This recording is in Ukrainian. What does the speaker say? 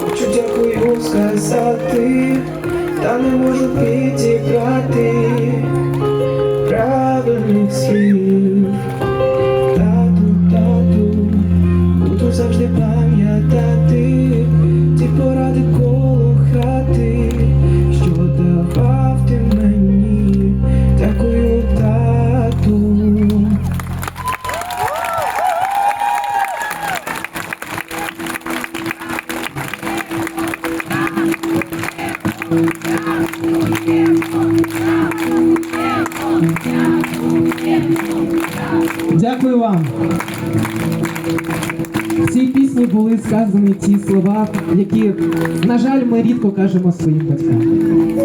хочу дякую сказати, та не можу підібрати правильних слів. Тату, тату, буду завжди пам'ятати Дякую вам. В цій пісні були сказані ті слова, які, на жаль, ми рідко кажемо своїм батькам.